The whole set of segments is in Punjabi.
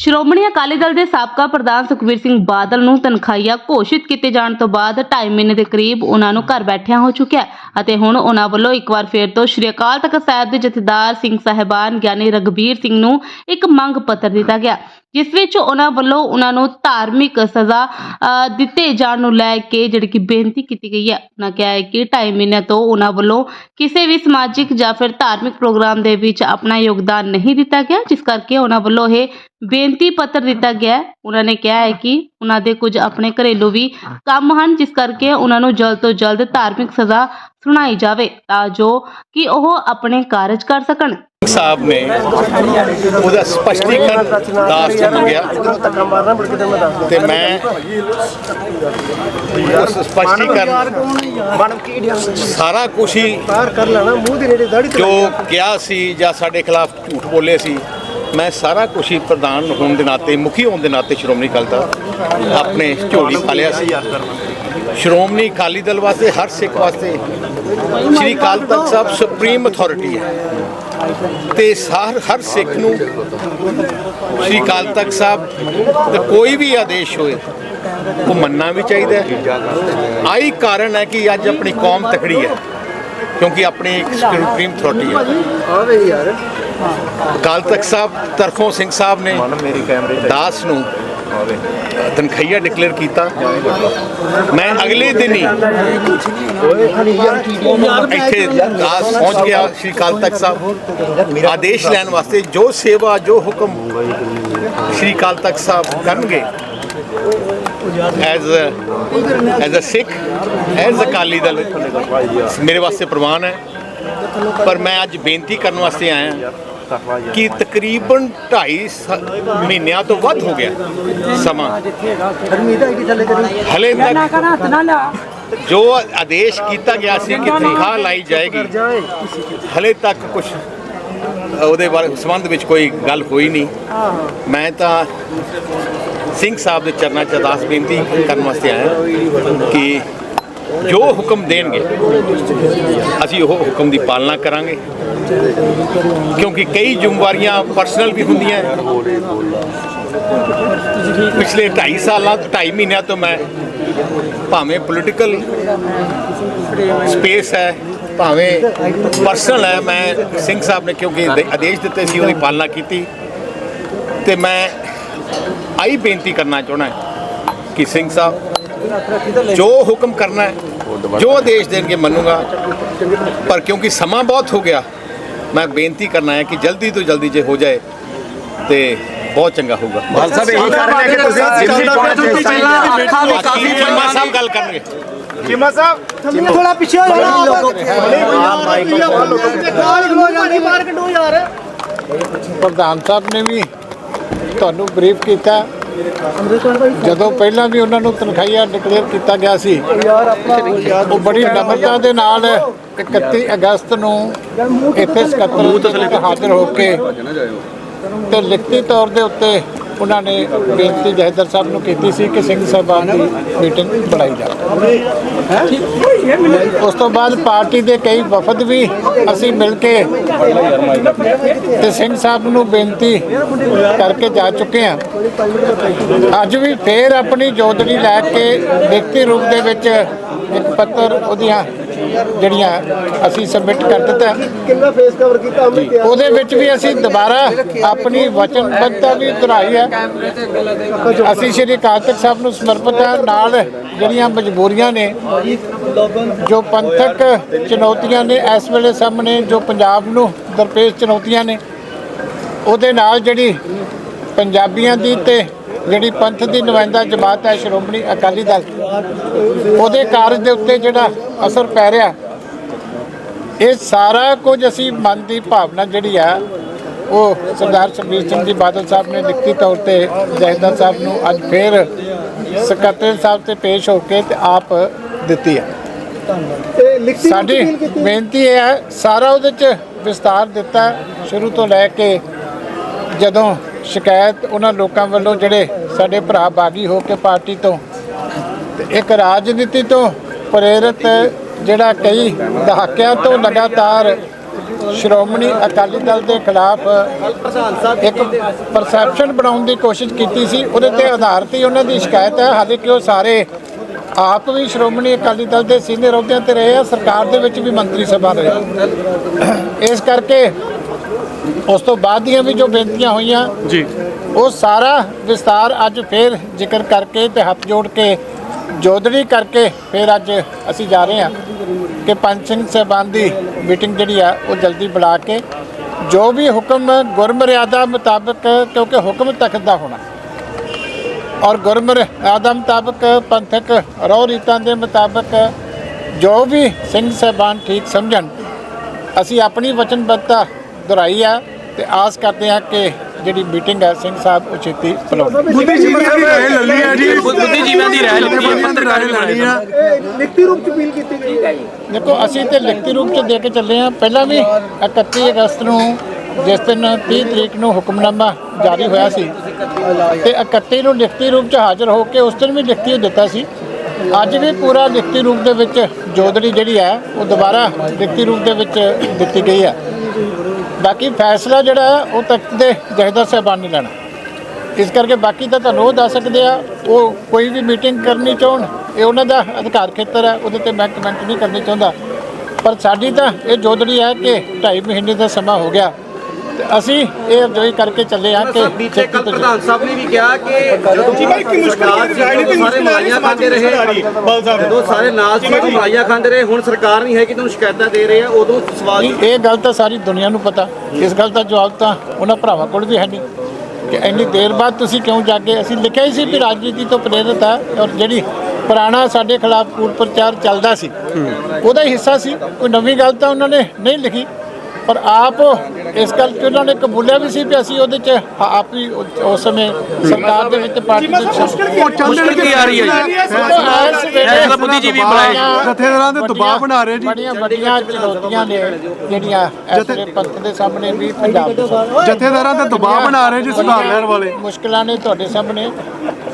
ਸ਼੍ਰੋਮਣੀ ਅਕਾਲੀ ਦਲ ਦੇ ਸਾਬਕਾ ਪ੍ਰਧਾਨ ਸੁਖਬੀਰ ਸਿੰਘ ਬਾਦਲ ਨੂੰ ਤਨਖਾਹੀਆ ਘੋਸ਼ਿਤ ਕੀਤੇ ਜਾਣ ਤੋਂ ਬਾਅਦ 2.5 ਮਹੀਨੇ ਦੇ ਕਰੀਬ ਉਹਨਾਂ ਨੂੰ ਘਰ ਬੈਠਿਆਂ ਹੋ ਚੁੱਕਿਆ ਅਤੇ ਹੁਣ ਉਹਨਾਂ ਵੱਲੋਂ ਇੱਕ ਵਾਰ ਫੇਰ ਤੋਂ ਸ਼੍ਰੀ ਅਕਾਲ ਤਖਤ ਸਾਹਿਬ ਦੇ ਜਥੇਦਾਰ ਸਿੰਘ ਸਾਹਿਬਾਨ ਗਿਆਨੀ ਰਗਬੀਰ ਸਿੰਘ ਨੂੰ ਇੱਕ ਮੰਗ ਪੱਤਰ ਦਿੱਤਾ ਗਿਆ। ਜਿਸ ਵਿੱਚ ਉਹਨਾਂ ਵੱਲੋਂ ਉਹਨਾਂ ਨੂੰ ਧਾਰਮਿਕ ਸਜ਼ਾ ਅ, ਦਿੱਤੇ ਜਾਣ ਨੂੰ ਲੈ ਕੇ ਜਿਹੜੀ ਕਿ ਬੇਨਤੀ ਕੀਤੀ ਗਈ ਹੈ ਉਹਨਾਂ ਕਿਹਾ ਹੈ ਕਿ 2.5 ਮਹੀਨਿਆਂ ਤੋਂ ਉਹਨਾਂ ਵੱਲੋਂ ਕਿਸੇ ਵੀ ਸਮਾਜਿਕ ਜਾਂ ਫਿਰ ਧਾਰਮਿਕ ਪ੍ਰੋਗਰਾਮ ਦੇ ਵਿੱਚ ਆਪਣਾ ਯੋਗਦਾਨ ਨਹੀਂ ਦਿੱਤਾ ਗਿਆ ਜਿਸ ਕਰਕੇ ਉਹਨਾਂ ਵੱਲੋਂ ਇਹ ਬੇਨਤੀ ਪੱਤਰ ਦਿੱਤਾ ਗਿਆ ਉਹਨਾਂ ਨੇ ਕਿਹਾ ਹੈ ਕਿ ਉਹਨਾਂ ਦੇ ਕੁਝ ਆਪਣੇ ਘਰੇਲੂ ਵੀ ਕੰਮ ਹਨ ਜਿਸ ਕਰਕੇ ਉਹਨਾਂ ਨੂੰ ਜਲਦ ਤੋਂ ਜਲਦ ਧਾਰਮਿਕ ਸਜ਼ਾ ਸੁਣਾਈ ਜਾਵੇ ਤਾਂ ਜੋ ਕਿ ਉਹ ਆਪਣੇ ਕਾਰਜ ਕਰ ਸਕਣ। ਸਾਹਿਬ ਨੇ ਉਹਦਾ ਸਪਸ਼ਟੀਕਰਨ ਦਾਸ ਚ ਮੰਗਿਆ ਤੇ ਮੈਂ ਉਸ ਸਪਸ਼ਟੀਕਰਨ ਸਾਰਾ ਕੁਝ ਹੀ ਜੋ ਕਿਹਾ ਸੀ ਜਾਂ ਸਾਡੇ ਖਿਲਾਫ ਝੂਠ ਬੋਲੇ ਸੀ, ਮੈਂ ਸਾਰਾ ਕੁਝ ਹੀ ਪ੍ਰਧਾਨ ਹੋਣ ਦੇ ਨਾਤੇ, ਮੁਖੀ ਹੋਣ ਦੇ ਨਾਤੇ ਸ਼੍ਰੋਮਣੀ ਅਕਾਲੀ ਦਲ ਆਪਣੇ ਝੋਲੀ ਪਾ ਲਿਆ ਸੀ। ਸ਼੍ਰੋਮਣੀ ਅਕਾਲੀ ਦਲ ਵਾਸਤੇ, ਹਰ ਸਿੱਖ ਵਾਸਤੇ, ਸ਼੍ਰੀ ਅਕਾਲ ਤਖਤ ਸਾਹਿਬ ਸੁਪਰੀਮ ਅਥਾਰਟੀ ਹੈ। ਤੇ ਸਾਰ ਹਰ ਸਿੱਖ ਨੂੰ ਸ਼੍ਰੀ ਅਕਾਲ ਤਖਤ ਸਾਹਿਬ ਤੇ ਕੋਈ ਵੀ ਆਦੇਸ਼ ਹੋਏ ਉਹ ਮੰਨਣਾ ਵੀ ਚਾਹੀਦਾ ਹੈ। ਆਹੀ ਕਾਰਨ ਹੈ ਕਿ ਅੱਜ ਆਪਣੀ ਕੌਮ ਤਕੜੀ ਹੈ ਕਿਉਂਕਿ ਆਪਣੀ ਇੱਕ ਸੁਪਰੀਮ ਅਥਾਰਟੀ ਹੈ। ਯਾਰ। ਅਕਾਲ ਤਖਤ ਸਾਹਿਬ ਤਰਫੋਂ ਸਿੰਘ ਸਾਹਿਬ ਨੇ ਦਾਸ ਨੂੰ ਤਨਖਈਆ ਡਿਕਲੇਅਰ ਕੀਤਾ। ਮੈਂ ਅਗਲੇ ਦਿਨ ਹੀ ਇੱਥੇ ਦਾਸ ਪਹੁੰਚ ਗਿਆ ਸ਼੍ਰੀ ਅਕਾਲ ਤਖਤ ਸਾਹਿਬ। ਆਦੇਸ਼ ਲੈਣ ਵਾਸਤੇ ਜੋ ਸੇਵਾ, ਜੋ ਹੁਕਮ ਸ਼੍ਰੀ ਅਕਾਲ ਤਖਤ ਸਾਹਿਬ ਕਰਨਗੇ as as a Sikh as Akali Dal, ਮੇਰੇ ਵਾਸਤੇ ਪ੍ਰਵਾਨ ਹੈ। ਪਰ ਮੈਂ ਅੱਜ ਬੇਨਤੀ ਕਰਨ ਵਾਸਤੇ ਆਇਆ। ਕਿ ਤਕਰੀਬਨ 2.5 ਮਹੀਨਿਆਂ ਤੋਂ ਵੱਧ ਹੋ ਗਿਆ ਸਮਾਂ। ਹਲੇ ਤੱਕ ਜੋ ਆਦੇਸ਼ ਕੀਤਾ ਗਿਆ ਸੀ ਕਿ ਤਨਖਾਹ ਲਾਈ ਜਾਏਗੀ ਜਾਏ ਹਲੇ ਤੱਕ ਕੁਝ ਉਹਦੇ ਬਾਰੇ ਸੰਬੰਧ ਵਿੱਚ ਕੋਈ ਗੱਲ ਹੋਈ ਨਹੀਂ। ਮੈਂ ਤਾਂ ਸਿੰਘ ਸਾਹਿਬ ਦੇ ਚਰਨਾਂ 'ਚ ਅਰਦਾਸ ਬੇਨਤੀ ਕਰਨ ਵਾਸਤੇ ਆਇਆ ਕਿ ਜੋ ਹੁਕਮ ਦੇਣਗੇ, ਅਸੀਂ ਉਹ ਹੁਕਮ ਦੀ ਪਾਲਣਾ ਕਰਾਂਗੇ। ਕਿਉਂਕਿ ਕਈ ਜ਼ਿੰਮੇਵਾਰੀਆਂ ਪਰਸਨਲ ਵੀ ਹੁੰਦੀਆਂ ਪਿਛਲੇ 2.5 ਸਾਲਾਂ 2.5 ਮਹੀਨਿਆਂ ਤੋਂ ਮੈਂ ਭਾਵੇਂ ਪੋਲੀਟੀਕਲ ਸਪੇਸ ਹੈ, ਭਾਵੇਂ ਪਰਸਨਲ ਹੈ, ਮੈਂ ਸਿੰਘ ਸਾਹਿਬ ਨੇ ਕਿਉਂਕਿ ਆਦੇਸ਼ ਦਿੱਤੇ ਸੀ, ਉਹਦੀ ਪਾਲਣਾ ਕੀਤੀ। ਤੇ ਮੈਂ ਆਈ ਬੇਨਤੀ ਕਰਨਾ ਚਾਹਣਾ ਕਿ ਸਿੰਘ ਸਾਹਿਬ ਜੋ ਹੁਕਮ ਕਰਨਾ ਹੈ ਜੋ ਆਦੇਸ਼ ਦੇਣਗੇ ਮੰਨੂਗਾ ਪਰ ਕਿਉਂਕਿ ਸਮਾਂ ਬਹੁਤ ਹੋ ਗਿਆ ਮੈਂ ਬੇਨਤੀ ਕਰਨਾ ਹੈ ਕਿ ਜਲਦੀ ਤੋਂ ਜਲਦੀ ਜੇ ਹੋ ਜਾਏ ਤੇ ਬਹੁਤ ਚੰਗਾ ਹੋਊਗਾ ਬਾਲ ਸਾਹਿਬ ਇਹੀ ਕਾਰਨ ਹੈ ਕਿ ਤੁਸੀਂ ਦਿੱਲੀ ਪਹੁੰਚੇ ਸੀ ਬਾਕੀ ਚੀਮਾ ਸਾਹਿਬ ਗੱਲ ਕਰਨਗੇ ਚੀਮਾ ਸਾਹਿਬ ਥੋੜਾ ਪਿੱਛੇ ਹੋ ਜਾ ਬਾਹਰ ਕੱਢੋ ਯਾਰ ਪ੍ਰਧਾਨ ਸਾਹਿਬ ਨੇ ਵੀ ਤੁਹਾਨੂੰ ਬਰੀਫ ਕੀਤਾ ਜਦੋਂ ਪਹਿਲਾਂ ਵੀ ਉਹਨਾਂ ਨੂੰ ਤਨਖਾਹੀਆ ਡਿਕਲੇਅਰ ਕੀਤਾ ਗਿਆ ਸੀ ਉਹ ਬੜੀ ਨਮਰਤਾ ਦੇ ਨਾਲ 31 ਅਗਸਤ ਨੂੰ ਇੱਥੇ ਸਕੱਤਰ ਹਾਜ਼ਰ ਹੋ ਕੇ ਤੇ ਲਿਖਤੀ ਤੌਰ ਦੇ ਉੱਤੇ ਉਹਨਾਂ ਨੇ ਬੇਨਤੀ ਜਹਦਰ ਸਾਹਿਬ ਨੂੰ ਕੀਤੀ ਸੀ ਕਿ ਸਿੰਘ ਸਾਹਿਬਾਨ ਦੀ ਮੀਟਿੰਗ ਬਣਾਈ ਜਾਵੇ। ਉਸ ਤੋਂ ਬਾਅਦ ਪਾਰਟੀ ਦੇ ਕਈ ਵਫਦ ਵੀ ਅਸੀਂ ਮਿਲ ਕੇ ਤੇ ਸਿੰਘ ਸਾਹਿਬ ਨੂੰ ਬੇਨਤੀ ਕਰਕੇ ਜਾ ਚੁੱਕੇ ਹਾਂ। ਅੱਜ ਵੀ ਫੇਰ ਆਪਣੀ ਜੋਦੜੀ ਲੈ ਕੇ ਲਿਖਤੀ ਰੂਪ ਦੇ ਵਿੱਚ ਇੱਕ ਪੱਤਰ ਉਹਦੀਆਂ ਜਿਹੜੀਆਂ ਅਸੀਂ ਸਬਮਿਟ ਕਰ ਦਿੱਤਾ। ਕਿੰਨਾ ਫੇਸ ਕਵਰ ਕੀਤਾ ਤਿਆਰ ਉਹਦੇ ਵਿੱਚ ਵੀ ਅਸੀਂ ਦੁਬਾਰਾ ਆਪਣੀ ਵਚਨਬੱਧਤਾ ਵੀ ਦੁਹਰਾਈ ਹੈ। ਅਸੀਂ ਸ਼੍ਰੀ ਅਕਾਲ ਤਖਤ ਸਾਹਿਬ ਨੂੰ ਸਮਰਪਿਤ ਹਾਂ। ਨਾਲ ਜਿਹੜੀਆਂ ਮਜਬੂਰੀਆਂ ਨੇ ਜੋ ਪੰਥਕ ਚੁਣੌਤੀਆਂ ਨੇ ਇਸ ਵੇਲੇ ਸਾਹਮਣੇ ਜੋ ਪੰਜਾਬ ਨੂੰ ਦਰਪੇਸ਼ ਚੁਣੌਤੀਆਂ ਨੇ ਉਹਦੇ ਨਾਲ ਜਿਹੜੀ ਪੰਜਾਬੀਆਂ ਦੀ ਤੇ ਜਿਹੜੀ ਪੰਥ ਦੀ ਨੁਮਾਇੰਦਾ ਜਮਾਤ ਹੈ ਸ਼੍ਰੋਮਣੀ ਅਕਾਲੀ ਦਲ ਉਹਦੇ ਕਾਰਜ ਦੇ ਉੱਤੇ ਜਿਹੜਾ ਅਸਰ ਪੈ ਰਿਹਾ ਇਹ ਸਾਰਾ ਕੁਝ ਅਸੀਂ ਮਨ ਦੀ ਭਾਵਨਾ ਜਿਹੜੀ ਆ ਉਹ ਸਰਦਾਰ ਸੁਖਬੀਰ ਸਿੰਘ ਜੀ ਬਾਦਲ ਸਾਹਿਬ ਨੇ ਲਿਖਤੀ ਤੌਰ ਤੇ ਜਹਦਰ ਸਾਹਿਬ ਨੂੰ ਅੱਜ ਫੇਰ ਸਕੱਤਰ ਸਾਹਿਬ ਤੇ ਪੇਸ਼ ਹੋ ਕੇ ਤੇ ਆਪ ਦਿੱਤੀ ਹੈ ਸਾਡੀ ਬੇਨਤੀ ਇਹ ਹੈ ਸਾਰਾ ਉਹਦੇ ਚ ਵਿਸਤਾਰ ਦਿੱਤਾ ਸ਼ੁਰੂ ਤੋਂ ਲੈ ਕੇ ਜਦੋਂ ਸ਼ਿਕਾਇਤ ਉਹਨਾਂ ਲੋਕਾਂ ਵੱਲੋਂ ਜਿਹੜੇ ਸਾਡੇ ਭਰਾ ਬਾਗੀ ਹੋ ਕੇ ਪਾਰਟੀ ਤੋਂ ਇੱਕ ਰਾਜਨੀਤੀ ਤੋਂ ਪ੍ਰੇਰਿਤ ਜਿਹੜਾ ਕਈ ਦਹਾਕਿਆਂ ਤੋਂ ਲਗਾਤਾਰ ਸ਼੍ਰੋਮਣੀ ਅਕਾਲੀ ਦਲ ਦੇ ਖਿਲਾਫ ਇੱਕ ਪਰਸੈਪਸ਼ਨ ਬਣਾਉਣ ਦੀ ਕੋਸ਼ਿਸ਼ ਕੀਤੀ ਸੀ, ਉਹਦੇ ਤੇ ਆਧਾਰਿਤ ਹੀ ਉਹਨਾਂ ਦੀ ਸ਼ਿਕਾਇਤ ਹੈ। ਹਾਲੇ ਕਿ ਉਹ ਸਾਰੇ ਆਪ ਵੀ ਸ਼੍ਰੋਮਣੀ ਅਕਾਲੀ ਦਲ ਦੇ ਸੀਨੀਅਰ ਅਹੁਦਿਆਂ ਤੇ ਰਹੇ ਆ, ਸਰਕਾਰ ਦੇ ਵਿੱਚ ਵੀ ਮੰਤਰੀ ਸਭਾ ਰਹੇ ਇਸ ਕਰਕੇ ਉਸ ਤੋਂ ਬਾਅਦ ਦੀਆਂ ਵੀ ਜੋ ਬੇਨਤੀਆਂ ਹੋਈਆਂ ਜੀ। ਉਹ ਸਾਰਾ ਵਿਸਤਾਰ ਅੱਜ ਫੇਰ ਜ਼ਿਕਰ ਕਰਕੇ ਤੇ ਹੱਥ ਜੋੜ ਕੇ ਜੋਦੜੀ ਕਰਕੇ ਫਿਰ ਅੱਜ ਅਸੀਂ ਜਾ ਰਹੇ ਹਾਂ ਕਿ ਪੰਜ ਸਿੰਘ ਸਾਹਿਬਾਨ ਦੀ ਮੀਟਿੰਗ ਜਿਹੜੀ ਆ ਉਹ ਜਲਦੀ ਬੁਲਾ ਕੇ ਜੋ ਵੀ ਹੁਕਮ ਗੁਰਮਰਿਆਦਾ ਮੁਤਾਬਕ ਕਿਉਂਕਿ ਹੁਕਮ ਤਖਤ ਦਾ ਹੋਣਾ। ਔਰ ਗੁਰਮਰਿਆਦਾ ਮੁਤਾਬਕ ਪੰਥਕ ਰਹੁ ਰੀਤਾਂ ਦੇ ਮੁਤਾਬਕ ਜੋ ਵੀ ਸਿੰਘ ਸਾਹਿਬਾਨ ਠੀਕ ਸਮਝਣ ਅਸੀਂ ਆਪਣੀ ਵਚਨਬੱਧਤਾ ਦੁਹਰਾਈ ਆ ਤੇ ਆਸ ਕਰਦੇ ਹਾਂ ਕਿ ਜਿਹੜੀ ਮੀਟਿੰਗ ਹੈ ਸਿੰਘ ਸਾਹਿਬ ਉਹ ਛੇਤੀ ਬੁਲਾਉਣ। ਬੁੱਧੀਜੀਵੀ ਦੀ ਰਾਏ ਲੱਲੀ ਆ ਜੀ। ਬੁੱਧੀਜੀਵੀਆਂ ਦੀ ਰਾਏ ਲੱਲੀ ਹੈ, ਪੱਤਰਕਾਰ ਦੀ ਰਾਏ ਆ। ਇਹ ਲਿਖਤੀ ਰੂਪ ਚ ਅਪੀਲ ਕੀਤੀ ਗਈ। ਹੈ ਦੇਖੋ ਅਸੀਂ ਤੇ ਲਿਖਤੀ ਰੂਪ ਚ ਦੇ ਕੇ ਚੱਲੇ ਆ ਪਹਿਲਾਂ ਵੀ 31 ਅਗਸਤ ਨੂੰ ਜਿਸ ਦਿਨ 30 ਤਰੀਕ ਨੂੰ ਹੁਕਮਨਾਮਾ ਜਾਰੀ ਹੋਇਆ ਸੀ ਤੇ 31 ਨੂੰ ਲਿਖਤੀ ਰੂਪ ਚ ਹਾਜ਼ਰ ਹੋ ਕੇ ਉਸ ਦਿਨ ਵੀ ਲਿਖਤੀ ਦਿੱਤਾ ਸੀ। ਅੱਜ ਵੀ ਪੂਰਾ ਲਿਖਤੀ ਰੂਪ ਦੇ ਵਿੱਚ ਜੋਦੜੀ ਜਿਹੜੀ ਹੈ ਉਹ ਦੁਬਾਰਾ ਲਿਖਤੀ ਰੂਪ ਦੇ ਵਿੱਚ ਦਿੱਤੀ ਗਈ ਹੈ। ਬਾਕੀ ਫੈਸਲਾ ਜਿਹੜਾ ਉਹ ਤਖਤ ਦੇ ਜਹੇਦਾਰ ਸਾਹਿਬਾਨ ਨੇ ਲੈਣਾ। ਇਸ ਕਰਕੇ ਬਾਕੀ ਤਾਂ ਤੁਹਾਨੂੰ ਉਹ ਦੱਸ ਸਕਦੇ ਆ, ਉਹ ਕੋਈ ਵੀ ਮੀਟਿੰਗ ਕਰਨੀ ਚਾਹਣ, ਇਹ ਉਹਨਾਂ ਦਾ ਅਧਿਕਾਰ ਖੇਤਰ ਹੈ, ਉਹਦੇ ਤੇ ਮੈਂ ਕਮੈਂਟ ਨਹੀਂ ਕਰਨੀ ਚਾਹੁੰਦਾ। ਪਰ ਸਾਡੀ ਤਾਂ ਇਹ ਜੋਦੜੀ ਹੈ ਕਿ 2.5 ਮਹੀਨੇ ਦਾ ਸਮਾਂ ਹੋ ਗਿਆ। ਅਸੀਂ ਇਹ ਅਰਜ਼ੋਈ ਕਰਕੇ ਚੱਲੇ ਆ ਕਿ ਬੀਤੇ ਕੱਲ ਤੋਂ। ਪ੍ਰਧਾਨ ਸਾਹਿਬ ਨੇ ਵੀ ਕਿਹਾ ਕਿ ਜਦੋਂ ਸਰਕਾਰ ਸੀ ਉਦੋਂ ਸਾਰੇ ਮਲਾਈਆਂ ਖਾਂਦੇ ਰਹੇ ਜਦੋਂ ਸਾਰੇ ਨਾਲ ਸੀ ਉਦੋਂ ਮਲਾਈਆਂ ਖਾਂਦੇ ਰਹੇ ਹੁਣ ਸਰਕਾਰ ਨਹੀਂ ਹੈ ਕਿ ਤੁਹਾਨੂੰ ਸ਼ਿਕਾਇਤਾਂ ਦੇ ਰਹੇ ਆ ਉਦੋਂ ਸਵਾਲ ਨਹੀਂ, ਇਹ ਗੱਲ ਤਾਂ ਸਾਰੀ ਦੁਨੀਆ ਨੂੰ ਪਤਾ। ਇਸ ਗੱਲ ਦਾ ਜਵਾਬ ਤਾਂ ਉਹਨਾਂ ਭਰਾਵਾਂ ਕੋਲ ਵੀ ਹੈ ਨਹੀਂ। ਕਿ ਇੰਨੀ ਦੇਰ ਬਾਅਦ ਤੁਸੀਂ ਕਿਉਂ ਜਾਗੇ? ਅਸੀਂ ਲਿਖਿਆ ਹੀ ਸੀ ਕਿ ਰਾਜਨੀਤੀ ਤੋਂ ਪ੍ਰੇਰਿਤ ਆ ਔਰ ਜਿਹੜੀ ਪੁਰਾਣਾ ਸਾਡੇ ਖਿਲਾਫ ਕੂੜ ਪ੍ਰਚਾਰ ਚੱਲਦਾ ਸੀ ਉਹਦਾ ਹੀ ਹਿੱਸਾ ਸੀ। ਕੋਈ ਨਵੀਂ ਗੱਲ ਤਾਂ ਉਹਨਾਂ ਨੇ ਨਹੀਂ ਲਿਖੀ। ਪਰ ਆਪ ਇਸ ਗੱਲ 'ਚ ਉਹਨਾਂ ਨੇ ਕਬੂਲਿਆ ਵੀ ਸੀ ਕਿ ਅਸੀਂ ਉਹਦੇ 'ਚ ਆਪ ਹੀ ਉਸ- ਸਮੇਂ ਸਰਕਾਰ ਦੇ ਵਿੱਚ ਪਾਰਟੀ ਦੇ ਵਿੱਚ ਮੁਸ਼ਕਿਲ ਕੀ ਆ ਰਹੀ ਹੈ ਜੀ? ਫੈਸਲਾ ਬੁੱਧੀਜੀਵੀ ਬਣਾਏ। ਜਥੇਦਾਰਾਂ ਦੇ ਦਬਾਅ ਬਣਾ ਰਹੇ ਜੀ। ਬੜੀਆਂ ਵੱਡੀਆਂ ਚੁਣੌਤੀਆਂ ਨੇ ਜਿਹੜੀਆਂ ਇਸ ਵੇਲੇ ਪੰਥ ਦੇ ਸਾਹਮਣੇ ਵੀ ਪੰਜਾਬ ਦੇ ਸਾਹਮਣੇ। ਜਥੇਦਾਰਾਂ ਤੇ ਦਬਾਅ ਬਣਾ ਰਹੇ ਜੀ ਸੁਧਾਰ ਲਹਿਰ ਵਾਲੇ। ਮੁਸ਼ਕਲਾਂ ਨੇ ਤੁਹਾਡੇ ਸਾਹਮਣੇ।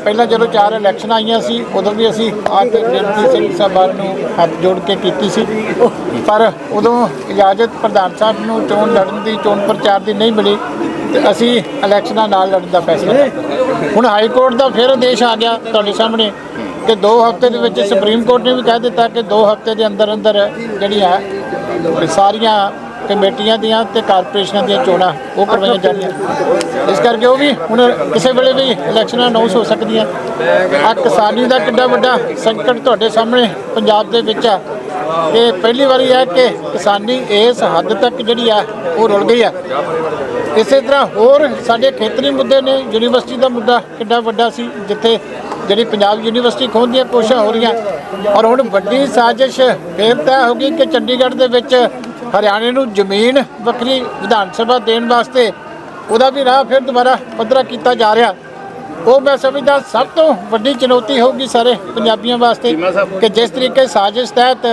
ਪਹਿਲਾਂ ਜਦੋਂ ਚਾਰ ਇਲੈਕਸ਼ਨ ਆਈਆਂ ਸੀ ਉਦੋਂ ਵੀ ਅਸੀਂ ਆ ਕੇ ਬੇਨਤੀ ਸਿੰਘ ਸਾਹਿਬਾਨ ਨੂੰ ਹੱਥ ਜੋੜ ਕੇ ਕੀਤੀ ਸੀ। ਪਰ ਉਦੋਂ ਇਜਾਜ਼ਤ ਪ੍ਰਧਾਨ ਸਾਹਿਬ ਨੂੰ ਚੋਣ ਲੜਨ ਦੀ ਚੋਣ ਪ੍ਰਚਾਰ ਦੀ ਨਹੀਂ ਮਿਲੀ ਤੇ ਅਸੀਂ ਇਲੈਕਸ਼ਨਾਂ ਨਾਲ ਲੜਨ ਦਾ ਫੈਸਲਾ ਕੀਤਾ। ਹੁਣ ਹਾਈ ਕੋਰਟ ਦਾ ਫਿਰ ਆਦੇਸ਼ ਆ ਗਿਆ ਤੁਹਾਡੇ ਸਾਹਮਣੇ ਕਿ 2 ਹਫ਼ਤੇ ਦੇ ਵਿੱਚ ਸੁਪਰੀਮ ਕੋਰਟ ਨੇ ਵੀ ਕਹਿ ਦਿੱਤਾ ਕਿ 2 ਹਫ਼ਤੇ ਦੇ ਅੰਦਰ ਅੰਦਰ ਜਿਹੜੀਆਂ ਸਾਰੀਆਂ ਕਮੇਟੀਆਂ ਦੀਆਂ ਤੇ ਕਾਰਪੋਰੇਸ਼ਨਾਂ ਦੀਆਂ ਚੋਣਾਂ ਉਹ ਕਰਵਾਈਆਂ ਜਾਣੀਆਂ। ਇਸ ਕਰਕੇ ਉਹ ਵੀ ਹੁਣ ਕਿਸੇ ਵੇਲੇ ਵੀ ਇਲੈਕਸ਼ਨਾਂ ਅਨਾਉਂਸ ਹੋ ਸਕਦੀਆਂ। ਆ ਕਿਸਾਨੀ ਦਾ ਕਿੰਨਾ ਵੱਡਾ ਸੰਕਟ ਤੁਹਾਡੇ ਸਾਹਮਣੇ ਪੰਜਾਬ ਦੇ ਵਿੱਚ ਆ। ਕਿ ਪਹਿਲੀ ਵਾਰੀ ਹੈ ਕਿ ਕਿਸਾਨੀ ਇਸ ਹੱਦ ਤੱਕ ਜਿਹੜੀ ਆ ਉਹ ਰੁਲ ਗਈ ਆ। ਇਸੇ ਤਰ੍ਹਾਂ ਹੋਰ ਸਾਡੇ ਖੇਤਰੀ ਮੁੱਦੇ ਨੇ ਯੂਨੀਵਰਸਿਟੀ ਦਾ ਮੁੱਦਾ ਕਿੰਨਾ ਵੱਡਾ ਸੀ ਜਿੱਥੇ ਜਿਹੜੀ ਪੰਜਾਬ ਯੂਨੀਵਰਸਿਟੀ ਖੋਹਣ ਦੀਆਂ ਕੋਸ਼ਿਸ਼ਾਂ ਹੋ ਰਹੀਆਂ। ਔਰ ਹੁਣ ਵੱਡੀ ਸਾਜ਼ਿਸ਼ ਫੇਰ ਤੈਅ ਹੋ ਗਈ ਕਿ ਚੰਡੀਗੜ੍ਹ ਦੇ ਵਿੱਚ ਹਰਿਆਣੇ ਨੂੰ ਜ਼ਮੀਨ ਵੱਖਰੀ ਵਿਧਾਨ ਸਭਾ ਦੇਣ ਵਾਸਤੇ ਉਹਦਾ ਵੀ ਰਾਹ ਫਿਰ ਦੁਬਾਰਾ ਪੱਧਰਾ ਕੀਤਾ ਜਾ ਰਿਹਾ। ਉਹ ਮੈਂ ਸਮਝਦਾ ਸਭ ਤੋਂ ਵੱਡੀ ਚੁਣੌਤੀ ਹੋਊਗੀ ਸਾਰੇ ਪੰਜਾਬੀਆਂ ਵਾਸਤੇ ਕਿ ਜਿਸ ਤਰੀਕੇ ਸਾਜ਼ਿਸ਼ ਤਹਿਤ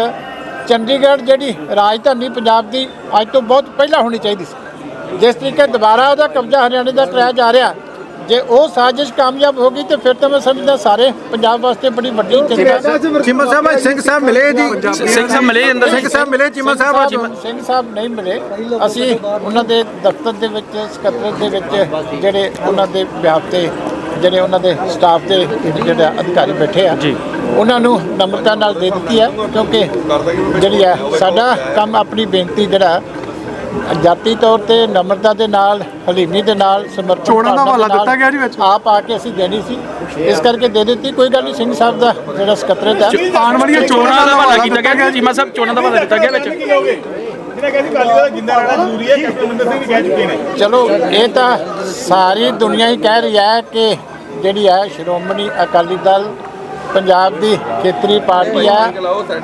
ਚੰਡੀਗੜ੍ਹ ਜਿਹੜੀ ਰਾਜਧਾਨੀ ਪੰਜਾਬ ਦੀ ਅੱਜ ਤੋਂ ਬਹੁਤ ਪਹਿਲਾਂ ਹੋਣੀ ਚਾਹੀਦੀ ਸੀ। ਜਿਸ ਤਰੀਕੇ ਦੁਬਾਰਾ ਉਹਦਾ ਕਬਜ਼ਾ ਹਰਿਆਣੇ ਦਾ ਕਰਾਇਆ ਜਾ ਰਿਹਾ ਜੇ ਉਹ ਸਾਜ਼ਿਸ਼ ਕਾਮਯਾਬ ਹੋ ਗਈ ਤੇ ਫਿਰ ਤਾਂ ਮੈਂ ਸਮਝਦਾ ਸਾਰੇ ਪੰਜਾਬ ਵਾਸਤੇ ਬੜੀ ਵੱਡੀ ਚਿੰਤਾ ਚੀਮਾ ਸਾਹਿਬ ਅੱਜ ਸਿੰਘ ਸਾਹਿਬ ਮਿਲੇ ਜੀ। ਸਿੰਘ ਸਾਹਿਬ ਮਿਲੇ ਅੰਦਰ? ਸਿੰਘ ਸਾਹਿਬ ਮਿਲੇ ਚੀਮਾ ਸਾਹਿਬ ਅੱਜ ਸਿੰਘ ਸਾਹਿਬ ਨਹੀਂ ਮਿਲੇ। ਅਸੀਂ ਉਹਨਾਂ ਦੇ ਦਫ਼ਤਰ ਦੇ ਵਿੱਚ ਸਕੱਤਰੇਤ ਦੇ ਵਿੱਚ ਜਿਹੜੇ ਉਹਨਾਂ ਦੇ ਵਿਆਹ ਤੇ ਜਿਹੜੇ ਉਹਨਾਂ ਦੇ ਸਟਾਫ ਦੇ ਜਿਹੜੇ ਅਧਿਕਾਰੀ ਬੈਠੇ ਆ ਜੀ। ਉਹਨਾਂ ਨੂੰ ਨਮਰਤਾ ਨਾਲ ਦੇ ਦਿੱਤੀ ਹੈ ਕਿਉਂਕਿ ਜਿਹੜੀ ਹੈ ਸਾਡਾ ਕੰਮ ਆਪਣੀ ਬੇਨਤੀ ਜਿਹੜਾ ਜਾਤੀ ਤੌਰ ਤੇ ਨਮਰਤਾ ਦੇ ਨਾਲ ਹਲੀਮੀ ਦੇ ਨਾਲ ਸਮਰਪਣ ਚੋਣਾਂ ਦਾ ਹਵਾਲਾ ਦਿੱਤਾ ਗਿਆ ਜੀ ਵਿੱਚ? ਆਪ ਆ ਕੇ ਅਸੀਂ ਦੇਣੀ ਸੀ। ਇਸ ਕਰਕੇ ਦੇ ਦਿੱਤੀ ਕੋਈ ਗੱਲ ਨਹੀਂ ਸਿੰਘ ਸਾਹਿਬ ਦਾ ਜਿਹੜਾ ਸਕੱਤਰੇਤ ਹੈ। ਆਉਣ ਵਾਲੀਆਂ ਚੋਣਾਂ ਦਾ ਹਵਾਲਾ ਕੀਤਾ ਗਿਆ ਚੀਮਾ ਸਾਹਿਬ ਚੋਣਾਂ ਦਾ ਹਵਾਲਾ ਦਿੱਤਾ ਗਿਆ ਵਿੱਚ। ਜਿਹਨੇ ਕਹਿੰਦੀ ਕਾਲੀ ਦਾ ਜਿੰਦਾ ਰਹਿਣਾ ਜ਼ਰੂਰੀ ਹੈ ਕੈਪਟਨ ਅਮਰਿੰਦਰ ਸਿੰਘ ਵੀ ਕਹਿ ਚੁੱਕੇ ਨੇ। ਚਲੋ ਇਹ ਤਾਂ ਸਾਰੀ ਦੁਨੀਆ ਹੀ ਕਹਿ ਰਹੀ ਹੈ ਕਿ ਜਿਹੜੀ ਹੈ ਸ਼੍ਰੋਮਣੀ ਅਕਾਲੀ ਦਲ ਪੰਜਾਬ ਦੀ ਖੇਤਰੀ ਪਾਰਟੀ ਆ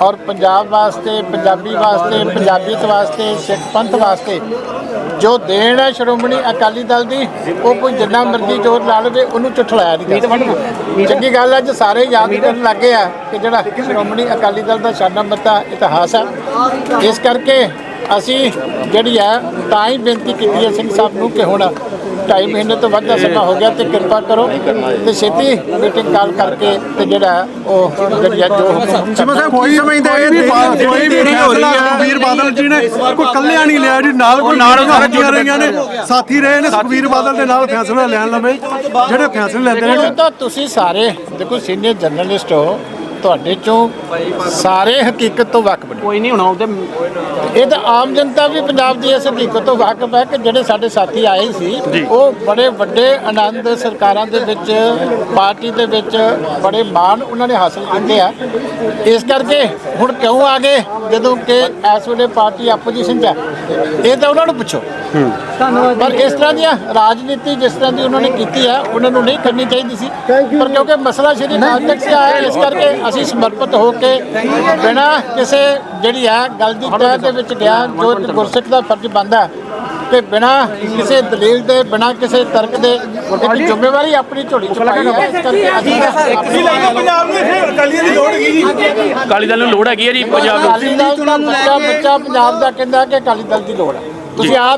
ਔਰ ਪੰਜਾਬ ਵਾਸਤੇ, ਪੰਜਾਬੀ ਵਾਸਤੇ ਪੰਜਾਬੀਅਤ ਵਾਸਤੇ, ਸਿੱਖ ਪੰਥ ਵਾਸਤੇ ਜੋ ਦੇਣ ਹੈ ਸ਼੍ਰੋਮਣੀ ਅਕਾਲੀ ਦਲ ਦੀ, ਉਹ ਕੋਈ ਜਿੰਨਾ ਮਰਜ਼ੀ ਜ਼ੋਰ ਲਾ ਲਵੇ, ਉਹਨੂੰ ਝੁਠਲਾਇਆ ਨਹੀਂ ਜਾ ਚੰਗੀ ਗੱਲ ਹੈ, ਅੱਜ ਸਾਰੇ ਯਾਦ ਕਰਨ ਲੱਗੇ ਆ ਕਿ ਜਿਹੜਾ ਸ਼੍ਰੋਮਣੀ ਅਕਾਲੀ ਦਲ ਦਾ ਸ਼ਾਨਾ ਮੱਤਾ ਇਤਿਹਾਸ ਆ ਇਸ ਕਰਕੇ ਅਸੀਂ ਜਿਹੜੀ ਹੈ ਤਾਂ ਹੀ ਬੇਨਤੀ ਕੀਤੀ ਹੈ ਸਿੰਘ ਸਾਹਿਬ ਨੂੰ ਕਿ ਹੁਣ ਢਾਈ ਮਹੀਨੇ ਤੋਂ ਵੱਧ ਦਾ ਸਮਾਂ ਹੋ ਗਿਆ ਤੇ ਕਿਰਪਾ ਕਰੋ ਤੇ ਛੇਤੀ ਮੀਟਿੰਗ ਕਾਲ ਕਰਕੇ ਤੇ ਜਿਹੜਾ ਹੈ ਉਹ ਜਿਹੜੀ ਹੈ ਜੋ ਹੁਕਮ ਚਿਮਾ ਸਾਹਿਬ ਕੋਈ ਸਮਝਦਾ ਹੈ ਕੋਈ ਵੀ ਫੈਸਲਾ ਸੁਖਬੀਰ ਬਾਦਲ ਜੀ ਨੇ ਕੋਈ ਕੱਲਿਆਂ ਨਹੀਂ ਲਿਆ ਜੀ ਨਾਲ ਕੋਈ ਨਾਲ ਸਾਥੀਆਂ ਰਹੀਆਂ ਨੇ ਸਾਥੀ ਰਹੇ ਨੇ ਸੁਖਬੀਰ ਬਾਦਲ ਦੇ ਨਾਲ ਫੈਸਲਾ ਲੈਣ ਲਵੇ ਜਿਹੜੇ ਫੈਸਲੇ ਲੈਂਦੇ ਨੇ। ਇਹ ਤਾਂ ਤੁਸੀਂ ਸਾਰੇ ਦੇਖੋ ਸੀਨੀਅਰ ਜਰਨਲਿਸਟ ਹੋ ਤੁਹਾਡੇ ਚੋਂ ਸਾਰੇ ਹਕੀਕਤ ਤੋਂ ਵਾਕਫ ਨੇ ਕੋਈ ਨਹੀਂ ਹੁਣ ਆਉਂਦੇ ਇਹ ਤਾਂ ਆਮ ਜਨਤਾ ਵੀ ਪੰਜਾਬ ਦੀ ਇਸ ਹਕੀਕਤ ਤੋਂ ਵਾਕਫ ਹੈ ਕਿ ਜਿਹੜੇ ਸਾਡੇ ਸਾਥੀ ਆਏ ਸੀ ਉਹ ਬੜੇ ਵੱਡੇ ਆਨੰਦ ਸਰਕਾਰਾਂ ਦੇ ਵਿੱਚ ਪਾਰਟੀ ਦੇ ਵਿੱਚ ਬੜੇ ਮਾਣ ਉਹਨਾਂ ਨੇ ਹਾਸਲ ਕੀਤੇ ਆ। ਇਸ ਕਰਕੇ ਹੁਣ ਕਿਉਂ ਆ ਗਏ? ਜਦੋਂ ਕਿ ਇਸ ਵੇਲੇ ਪਾਰਟੀ ਆਪੋਜੀਸ਼ਨ 'ਚ ਹੈ ਇਹ ਤਾਂ ਉਹਨਾਂ ਨੂੰ ਪੁੱਛੋ। ਪਰ ਇਸ ਤਰ੍ਹਾਂ ਦੀਆਂ ਰਾਜਨੀਤੀ ਜਿਸ ਤਰ੍ਹਾਂ ਦੀ ਉਹਨਾਂ ਨੇ ਕੀਤੀ ਆ ਉਹਨਾਂ ਨੂੰ ਨਹੀਂ ਕਰਨੀ ਚਾਹੀਦੀ ਸੀ। ਪਰ ਕਿਉਂਕਿ ਮਸਲਾ ਸ਼੍ਰੀ ਅਕਾਲ ਤੱਕ ਸੇ ਆਇਆ ਇਸ ਕਰਕੇ ਅਸੀਂ ਸਮਰਪਿਤ ਹੋ ਕੇ ਬਿਨਾਂ ਕਿਸੇ ਜਿਹੜੀ ਆ ਗੱਲ ਦੀ ਤਹਿ ਦੇ ਵਿੱਚ ਗਿਆ ਜੋ ਗੁਰਸਿੱਖ ਦਾ ਫਰਜ਼ ਬਣਦਾ ਹੈ ਕਿ ਬਿਨਾਂ ਕਿਸੇ ਦਲੀਲ ਦੇ ਬਿਨਾਂ ਕਿਸੇ ਤਰਕ ਦੇ ਇੱਕ ਜ਼ਿੰਮੇਵਾਰੀ ਆਪਣੀ ਝੋਲੀ ਚ ਪਾਈ ਹੈ। ਇਸ ਕਰਕੇ ਅਸੀਂ ਤੁਸੀਂ ਲੱਗਦਾ ਪੰਜਾਬ ਨੂੰ ਇੱਥੇ ਅਕਾਲੀਆਂ ਦੀ ਲੋੜ ਹੈਗੀ ਜੀ। ਅਕਾਲੀ ਦਲ ਨੂੰ ਲੋੜ ਹੈਗੀ ਹੈ ਜੀ ਪੰਜਾਬ ਨੂੰ। ਬੱਚਾ ਪੰਜਾਬ ਦਾ ਕਹਿੰਦਾ ਕਿ ਅਕਾਲੀ ਦਲ ਦੀ ਲੋੜ ਹੈ। ਤੁਸੀਂ ਆਪ